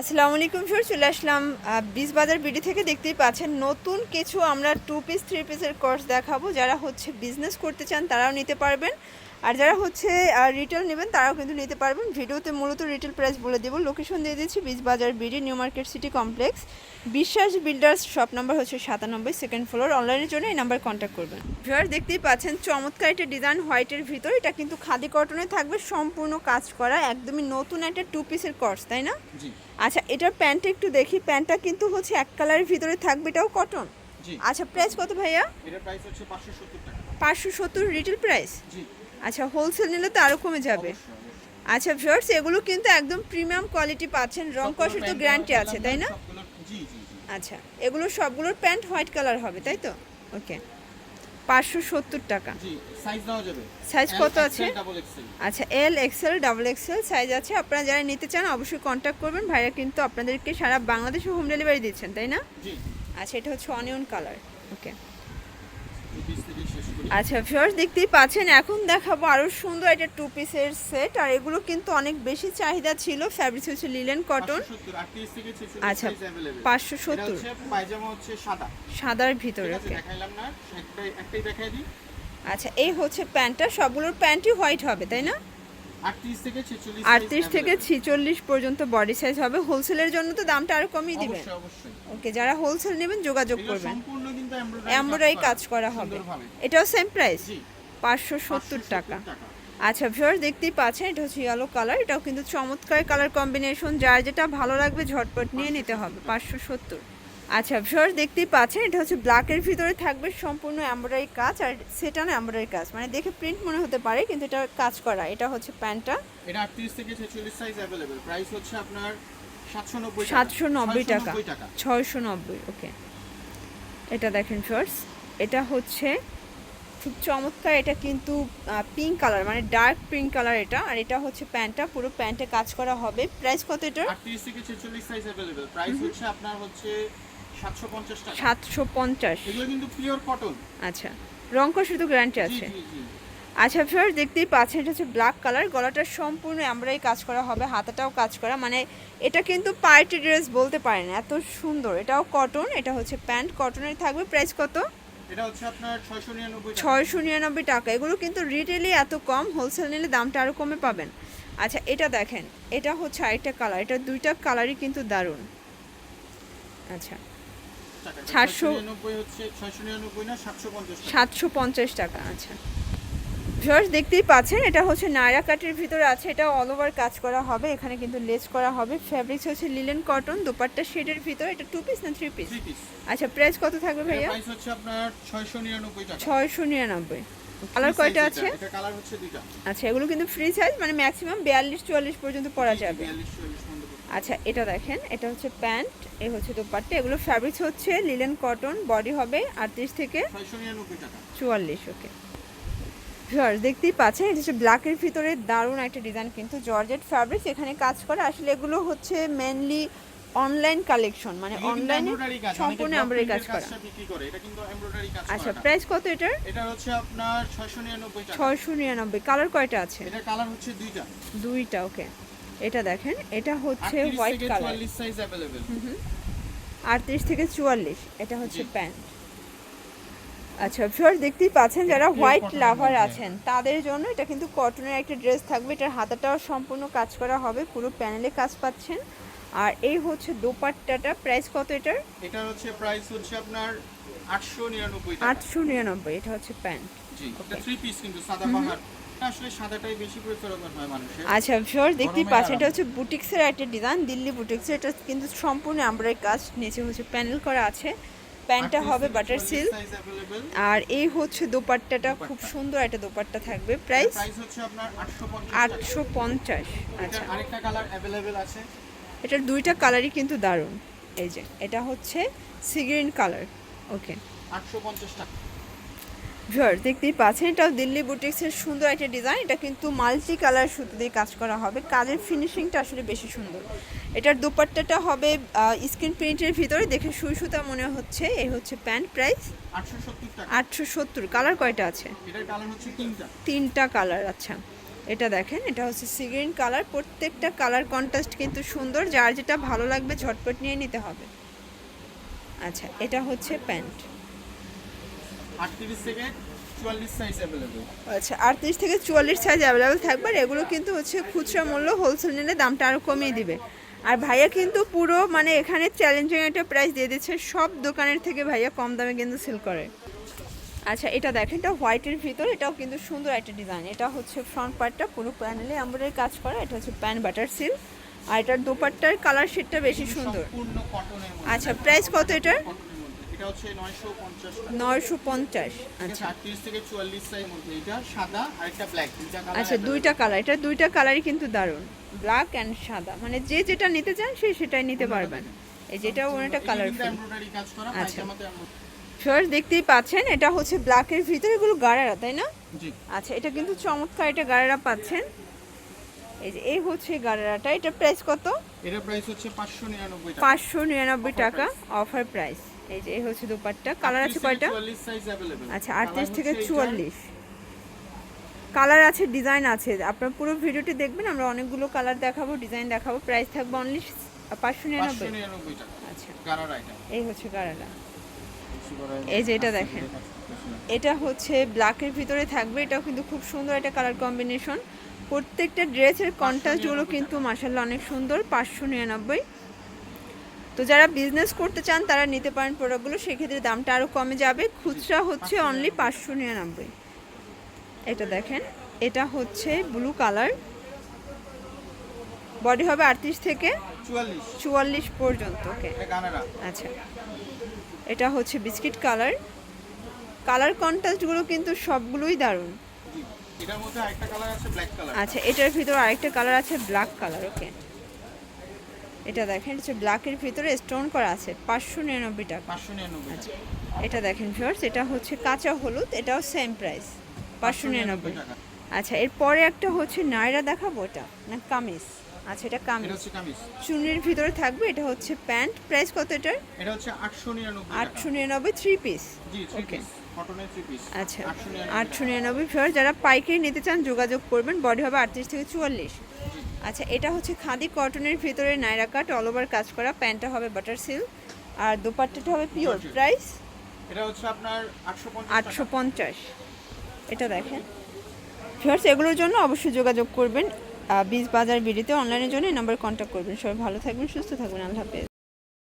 আসসালামু আলাইকুম সুর চলে আসলাম বিশ বাজার বিডি থেকে। দেখতেই পাচ্ছেন, নতুন কিছু আমরা টু পিস থ্রি পিসের কোর্স দেখাবো। যারা হচ্ছে বিজনেস করতে চান, তারাও নিতে পারবেন। আর যারা হচ্ছে রিটেল নেবেন তারাও কিন্তু নিতে পারবেন। ভিডিওতে মূলত রিটেল প্রাইস বলে দেবো। লোকেশন দিয়ে দিচ্ছি বাজার BD new market city complex Biswas builders shop number হচ্ছে সাতানব্বই সেকেন্ড ফ্লোর অনলাইনের জন্য এই নাম্বার কন্ট্যাক্ট করবেন। ভিউয়ার দেখতেই পাচ্ছেন চমৎকার একটা ডিজাইন হোয়াইটের ভিতর। এটা কিন্তু খাদি কটনে থাকবে সম্পূর্ণ কাজ করা একদমই নতুন একটা টু পিসের কোর্স তাই না? আচ্ছা এটার প্যান্টটা একটু দেখি। প্যান্টটা কিন্তু হচ্ছে এক কালারের ভিতরে থাকবে এটাও কটন আচ্ছা প্রাইস কত ভাইয়া? পাঁচশো সত্তর রিটেল প্রাইস আচ্ছা হোলসেল নিলে তো আরও কমে যাবে। আচ্ছা ভিউয়ার্স এগুলো কিন্তু একদম প্রিমিয়াম কোয়ালিটি পাচ্ছেন। রং কষের তো গ্যারান্টি আছে তাই না? আচ্ছা এগুলো সবগুলোর প্যান্ট হোয়াইট কালার হবে তাই তো? ওকে পাঁচশো সত্তর টাকা। সাইজ কত আছে? আচ্ছা L XL double XL size আছে। আপনারা যারা নিতে চান অবশ্যই কন্ট্যাক্ট করবেন। ভাইরা কিন্তু আপনাদেরকে সারা বাংলাদেশে হোম ডেলিভারি দিচ্ছেন তাই না? আচ্ছা এটা হচ্ছে অনিয়ন কালার ওকে এই পিস থেকে শেষ করি আচ্ছা ভিউয়ার্স দেখতেই পাচ্ছেন এখন দেখাবো আরও সুন্দর একটা টু পিসের সেট আর এগুলো কিন্তু অনেক বেশি চাহিদা ছিল ফ্যাব্রিক হচ্ছে লিলেন কটন 570, 38 থেকে 46 আচ্ছা, পাঁচশো available। 570 এটা হচ্ছে পায়জামা হচ্ছে সাদা সাদার ভিতরে আচ্ছা এই হচ্ছে প্যান্টটা সবগুলোর প্যান্টই হোয়াইট হবে তাই না? 38 থেকে 46 size আটত্রিশ থেকে ছিচল্লিশ পর্যন্ত বডি সাইজ হবে। হোলসেলের জন্য তো দামটা আরও কমিয়ে দিবেন। ওকে যারা হোলসেল নেবেন যোগাযোগ করবেন। এমব্রয়ডারি এমব্রয়ডারি কাজ করা হবে সুন্দরভাবে। এটাও সেম প্রাইস জি পাঁচশো সত্তর 570 টাকা আচ্ছা ভিউয়ার দেখতেই পাচ্ছেন এটা হচ্ছে ইয়েলো কালার এটাও কিন্তু চমৎকার কালার কম্বিনেশন যার যেটা ভালো লাগবে ঝটপট নিয়ে নিতে হবে পাঁচশো সত্তর আচ্ছা ভিউয়ার দেখতেই পাচ্ছেন এটা হচ্ছে ব্ল্যাকের ভিতরে থাকবে সম্পূর্ণ এমব্রয়ডারি কাজ আর সেটা না এমব্রয়ডারি কাজ মানে দেখে প্রিন্ট মনে হতে পারে কিন্তু এটা কাজ করা এটা হচ্ছে প্যান্টটা এটা 38 থেকে 46 সাইজ अवेलेबल প্রাইস হচ্ছে আপনার 790 টাকা সাতশো নব্বই টাকা 690 টাকা ছয়শো নব্বই ওকে এটা দেখেন ফার্স এটা হচ্ছে খুব চমৎকার এটা কিন্তু পিঙ্ক কালার মানে ডার্ক পিঙ্ক কালার এটা আর এটা হচ্ছে প্যান্টটা পুরো প্যান্টে কাজ করা হবে প্রাইস কত এটার 38 থেকে 46 সাইজ अवेलेबल প্রাইস হচ্ছে আপনার হচ্ছে 750 টাকা সাতশো পঞ্চাশ এগুলো কিন্তু পিওর কটন আচ্ছা রং শুধু গ্যারান্টি জি আছে জি জি আচ্ছা ফির দেখতেই পাচ্ছেন এটা হচ্ছে ব্ল্যাক কালার গলাটা সম্পূর্ণ আমরাই কাজ করা হবে হাতাটাও কাজ করা মানে এটা কিন্তু পার্টি ড্রেস বলতে পারেন এত সুন্দর এটাও কটন এটা হচ্ছে প্যান্ট কটনের থাকবে প্রাইস কত? এটা হচ্ছে আপনার 699 টাকা। ছয়শো নিরানব্বই টাকা এগুলো কিন্তু রিটেলে এত কম হোলসেল নিলে দামটা আরও কমে পাবেন। আচ্ছা এটা দেখেন এটা হচ্ছে আরেকটা কালার এটা দুইটা কালারই কিন্তু দারুণ। আচ্ছা টাকা। 700 699 হচ্ছে 699 না 750 টাকা। সাতশো পঞ্চাশ টাকা আচ্ছা। ভিউয়ার্স দেখতেই পাচ্ছেন এটা হচ্ছে নায়রা কাটের ভিতরে আছে এটা অল ওভার কাজ করা হবে এখানে কিন্তু লেস করা হবে ফ্যাব্রিক্স হচ্ছে লিলেন কটন দোপাট্টা শেডের ভিতরে এটা টু পিস না থ্রি পিস আচ্ছা প্রাইস কত থাকবে ভাইয়া? প্রাইস হচ্ছে আপনার 699 টাকা। ছয়শো নিরানব্বই। কালার কয়টা আছে? এটা, কালার হচ্ছে দুইটা। আচ্ছা এগুলো কিন্তু ফ্রি সাইজ মানে ম্যাক্সিমাম বিয়াল্লিশ চুয়াল্লিশ পর্যন্ত পরা যাবে। 42 44 পর্যন্ত আচ্ছা এটা দেখেন এটা হচ্ছে প্যান্ট এ হচ্ছে দোপাট্টা এগুলো ফ্যাব্রিক্স হচ্ছে লিলেন কটন বডি হবে আটত্রিশ থেকে 699 টাকা। চুয়াল্লিশ ওকে ভিউয়ার্স দেখতেই পাচ্ছেন এটা হচ্ছে ব্ল্যাকের ভিতরে দারুণ একটা ডিজাইন কিন্তু জর্জেট ফ্যাব্রিক্স এখানে কাজ করা আসলে এগুলো হচ্ছে মেনলি অনলাইন কালেকশন মানে এগুলো কিন্তু অনলাইনে embroidery কাজ, সম্পূর্ণ অনেকে এমব্রয়ডারি block কাজ print এর করা কাজটা বিক্রি করে এটা কিন্তু এমব্রয়ডারি কাজ আচ্ছা করাটা। প্রাইস কত এটার এটা হচ্ছে আপনার 699 টাকা ছয়শো নিরানব্বই কালার কয়টা আছে এটা কালার হচ্ছে দুইটা দুইটা ওকে এটা দেখেন এটা হচ্ছে 38 হোয়াইট থেকে কালার 44 সাইজ अवेलेबल আটত্রিশ থেকে চুয়াল্লিশ এটা হচ্ছে জি। প্যান্ট আচ্ছা ফিওর দেখতেই পাচ্ছেন যারা হোয়াইট লাভার আছেন তাদের জন্য এটা কিন্তু কটনের একটা ড্রেস থাকবে এটার হাতাটাও সম্পূর্ণ কাজ করা হবে পুরো প্যানেলে কাজ পাচ্ছেন। আর এই হচ্ছে দোপাট্টাটা প্রাইস কত এটার? এটা হচ্ছে প্রাইস হচ্ছে আপনার 899 টাকা। আটশো নিরানব্বই এটা হচ্ছে প্যান্ট জি এটা থ্রি পিস কিন্তু সাদা বাহার। আসলে সাদাটাই বেশি হয় মানুষের। আচ্ছা ফিওর দেখতেই পাচ্ছেন এটা হচ্ছে বুটিক্সের একটা ডিজাইন দিল্লি বুটিক্সের এটা কিন্তু সম্পূর্ণ আমরাই কাজ নিচে হচ্ছে প্যানেল করা আছে। প্যান্টটা হবে বাটার সিল্ক আর এই হচ্ছে দোপাট্টাটা খুব সুন্দর একটা দোপাট্টা থাকবে। প্রাইস আটশো পঞ্চাশ আচ্ছা। এটার দুইটা কালারই কিন্তু দারুণ। এই যে এটা হচ্ছে সিগ্রিন কালার ওকে আটশো পঞ্চাশ টাকা। ভিউয়ার দেখতেই পাচ্ছেন এটাও দিল্লি বুটিক্সের সুন্দর একটা ডিজাইন। এটা কিন্তু মাল্টি কালার সুতো দিয়ে কাজ করা হবে। কাজের ফিনিশিংটা আসলে বেশি সুন্দর। এটার দুপাট্টাটা হবে স্ক্রিন প্রিন্টের ভিতরে। দেখে সুই সুতা মনে হচ্ছে এই হচ্ছে প্যান্ট প্রাইস। 870 আটশো সত্তর। কালার কয়টা আছে? তিনটা কালার আচ্ছা। এটা দেখেন এটা হচ্ছে সি গ্রিন কালার। প্রত্যেকটা কালার কন্ট্রাস্ট কিন্তু সুন্দর। যার যেটা ভালো লাগবে ঝটপট নিয়ে নিতে হবে। আচ্ছা এটা হচ্ছে প্যান্ট। আটত্রিশ থেকে চুয়াল্লিশ সাইজ অ্যাভেলেবেল আচ্ছা আটত্রিশ থেকে চুয়াল্লিশ সাইজ অ্যাভেলেবেল থাকবে আর এগুলো কিন্তু হচ্ছে খুচরা মূল্য হোলসেল নিলে দামটা আরও কমিয়ে দিবে। আর ভাইয়া কিন্তু পুরো মানে এখানে চ্যালেঞ্জিং একটা প্রাইস দিয়ে দিচ্ছে সব দোকানের থেকে ভাইয়া কম দামে কিন্তু সেল করে। আচ্ছা এটা দেখেন এটা হোয়াইটের ভিতর এটাও কিন্তু সুন্দর একটা ডিজাইন এটা হচ্ছে ফ্রন্ট পার্টটা পুরো প্যানেলে এমব্রয়ডারি কাজ করা এটা হচ্ছে প্যান বাটার সিল আর এটার দোপাট্টার কালার শেডটা বেশি সুন্দর। আচ্ছা প্রাইস কত এটার? এটা হচ্ছে নয়শো পঞ্চাশ টাকা। নয়শো পঞ্চাশ ঠিক আছে আচ্ছা। আটত্রিশ থেকে চুয়াল্লিশ সাইজ মধ্যে। এটা সাদা আর একটা ব্ল্যাক দুইটা কালার আচ্ছা দুইটা কালার এটা দুইটা কালারই কিন্তু দারুণ। ব্ল্যাক অ্যান্ড সাদা। মানে যে যেটা নিতে চান সে সেটাই নিতে পারবেন। এই যেটা ওনাটা কালারফুল এমব্রয়ডারি আচ্ছা। ফার্স্ট দেখতেই পাচ্ছেন এটা হচ্ছে ব্ল্যাকের ভিতরে এগুলো গাড়ারা তাই না? আচ্ছা এটা কিন্তু চমৎকার এটা গাড়ারা পাচ্ছেন। এই যে এই হচ্ছে গাড়ারাটা এটা প্রাইস কত? এটার প্রাইস হচ্ছে পাঁচশো নিরানব্বই টাকা। পাঁচশো নিরানব্বই টাকা অফার প্রাইস এই যে এই হচ্ছে দুপাট্টা। কালার আছে কয়টা? আচ্ছা আটত্রিশ থেকে চুয়াল্লিশ। কালার আছে ডিজাইন আছে। আপনার পুরো ভিডিওটি দেখবেন আমরা অনেকগুলো কালার দেখাবো ডিজাইন দেখাবো। প্রাইস থাকবে অনলি পাঁচশো নিরানব্বই। আচ্ছা। এই হচ্ছে গাড়ারা এই যে এটা দেখেন। এটা হচ্ছে ব্ল্যাকের ভিতরে থাকবে। এটাও কিন্তু খুব সুন্দর একটা কালার কম্বিনেশন প্রত্যেকটা ড্রেসের কন্ট্রাস্টগুলো কিন্তু মাসাল্লাহ অনেক সুন্দর পাঁচশো নিরানব্বই। তো যারা বিজনেস করতে চান তারা নিতে পারেন প্রোডাক্টগুলো সেক্ষেত্রে দামটা আরও কমে যাবে। খুচরা হচ্ছে অনলি পাঁচশো নিরানব্বই। এটা দেখেন। এটা হচ্ছে ব্লু কালার বডি হবে আটত্রিশ থেকে চুয়াল্লিশ। পর্যন্ত ওকে আচ্ছা। এটা হচ্ছে বিস্কিট কালার কালার কন্ট্রাস্টগুলো কিন্তু সবগুলোই দারুণ। আচ্ছা এটার ভিতরে আরেকটা কালার আছে ব্ল্যাক কালার ওকে এটা দেখেন হচ্ছে ব্ল্যাকের ভিতরে স্টোন করা আছে পাঁচশো নিরানব্বই টাকা। পাঁচশো নিরানব্বই আচ্ছা এটা দেখেন ভিউয়ার্স এটা হচ্ছে কাঁচা হলুদ এটাও সেম প্রাইস পাঁচশো নিরানব্বই টাকা। আচ্ছা এরপরে একটা হচ্ছে নায়রা দেখাবো এটা না কামিজ? আচ্ছা এটা এটা কামিজ। চুনির ভিতরে থাকবে এটা হচ্ছে প্যান্ট প্রাইস কত এটার? এটা হচ্ছে আটশো নিরানব্বই আটশো নিরানব্বই থ্রি পিস জি ওকে আচ্ছা আটশো নিরানব্বই ফেয়ার যারা পাইকারি নিতে চান যোগাযোগ করবেন বডি হবে আটত্রিশ থেকে চুয়াল্লিশ। আচ্ছা এটা হচ্ছে খাদি কটনের ভিতরে নাইরা কাট অল ওভার কাজ করা। প্যান্টটা হবে বাটার সিল আর দোপাট্টাটা হবে পিওর প্রাইস এটা হচ্ছে আপনার আটশো পঞ্চাশ আটশো পঞ্চাশ। এটা দেখেন। ভিউয়ার্স এগুলোর জন্য অবশ্যই যোগাযোগ করবেন। বীজ বাজার বিডিতে অনলাইনের জন্য নাম্বার কন্ট্যাক্ট করবেন। সবাই ভালো থাকবেন সুস্থ থাকবেন। আল্লাহ হাফেজ।